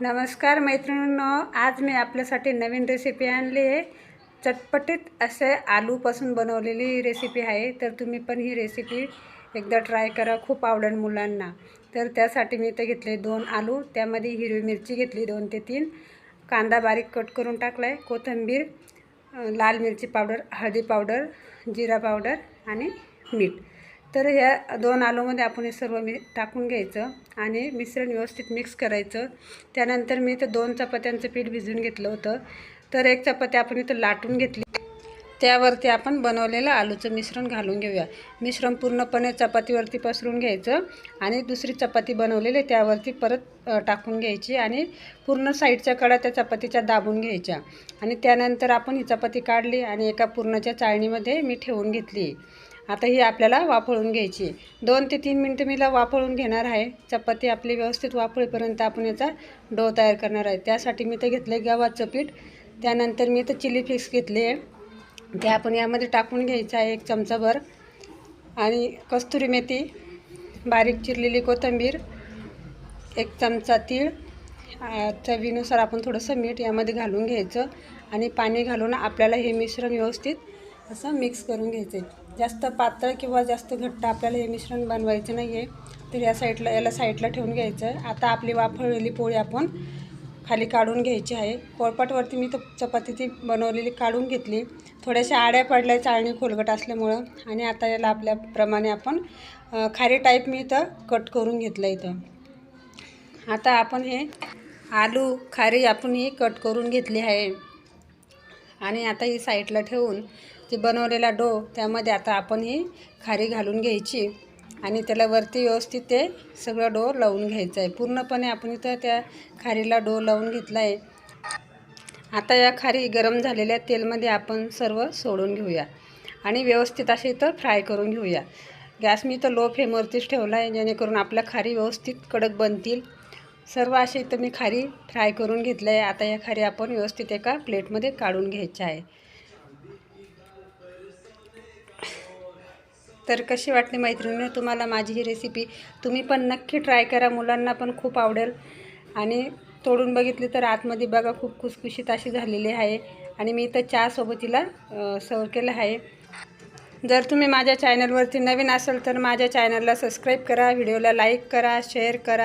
नमस्कार मैत्रिणींनो आज मी आपल्यासाठी नवीन रेसिपी आणली आहे. चटपटीत असे आलूपासून बनवलेली रेसिपी आहे. तर तुम्ही पण ही रेसिपी एकदा ट्राय करा खूप आवडेल मुलांना. तर त्यासाठी मी इथं घेतले दोन आलू त्यामध्ये हिरवी मिरची घेतली दोन ते तीन. कांदा बारीक कट करून टाकला आहे कोथिंबीर लाल मिरची पावडर हळदी पावडर जिरा पावडर आणि मीठ. तर ह्या दोन आलूमध्ये आपण हे सर्व मी टाकून घ्यायचं आणि मिश्रण व्यवस्थित मिक्स करायचं. त्यानंतर मी इथं दोन चपात्यांचं पीठ भिजवून घेतलं होतं. तर एक चपाती आपण इथं लाटून घेतली. त्यावरती आपण बनवलेलं आलूचं मिश्रण घालून घेऊया. मिश्रण पूर्णपणे चपातीवरती पसरून घ्यायचं आणि दुसरी चपाती बनवलेली त्यावरती परत टाकून घ्यायची आणि पूर्ण साईडच्या कडा त्या चपातीच्या दाबून घ्यायच्या. आणि त्यानंतर आपण ही चपाती काढली आणि एका पूर्णाच्या चाळणीमध्ये मी ठेवून घेतली. आता ही आपल्याला वाफळून घ्यायची दोन ते तीन मिनटं मीला वाफळून घेणार आहे. चपाती आपली व्यवस्थित वाफळेपर्यंत आपण याचा डो तयार करणार आहे. त्यासाठी मी तर घेतलं आहे गव्हाचं पीठ. त्यानंतर मी तर चिली फिक्स घेतले आहे. ते आपण यामध्ये टाकून घ्यायचं आहे एक चमचाभर. आणि कस्तुरी मेथी बारीक चिरलेली कोथिंबीर एक चमचा तीळ. चवीनुसार आपण थोडंसं मीठ यामध्ये घालून घ्यायचं. आणि पाणी घालून आपल्याला हे मिश्रण व्यवस्थित असं मिक्स करून घ्यायचं. आहे जास्त पातळ किंवा जास्त घट्ट आपल्याला हे मिश्रण बनवायचं नाही आहे तर या साईडला याला साईडला ठेवून घ्यायचं. आहे आता आपली वाफळलेली पोळी आपण खाली काढून घ्यायची आहे. पोळपाटवरती मी तर चपाती ती बनवलेली काढून घेतली. थोड्याशा आड्या पडल्या चाळणी खोलगट असल्यामुळं. आणि आता याला आपल्याप्रमाणे आपण खारी टाईप मी इथं कट करून घेतलं इथं. आता आपण हे आलू खारी आपण ही कट करून घेतली आहे. आणि आता ही साईडला ठेवून जे बनवलेला डो त्यामध्ये आता आपण ही खारी घालून घ्यायची. आणि त्याला वरती व्यवस्थित ते सगळं डो लावून घ्यायचं आहे. पूर्णपणे आपण इथं त्या खारीला डो लावून घेतला आहे. आता या खारी गरम झालेल्या तेलमध्ये आपण सर्व सोडून घेऊया. आणि व्यवस्थित असे इथं फ्राय करून घेऊया. गॅस मी इथं लो फ्लेमवरतीच ठेवला आहे जेणेकरून आपल्या खारी व्यवस्थित कडक बनतील. सर्व असे इथं मी खारी फ्राय करून घेतलं आहे. आता या खारी आपण व्यवस्थित एका प्लेटमध्ये काढून घ्यायच्या आहे. तर कशी वाटली मैत्रिणीने तुम्हाला माझी ही रेसिपी तुम्ही पण नक्की ट्राय करा. मुलांना पण खूप आवडेल. आणि तोडून बघितली तर आतमध्ये बघा खूप खुसखुशीत अशी झालेली आहे. आणि मी इथं चहासोबत तिला सर्व केलं आहे. जर तुम्ही माझ्या चॅनलवरती नवीन असाल तर माझ्या चॅनलला सबस्क्राईब करा. व्हिडिओला लाईक करा शेअर करा.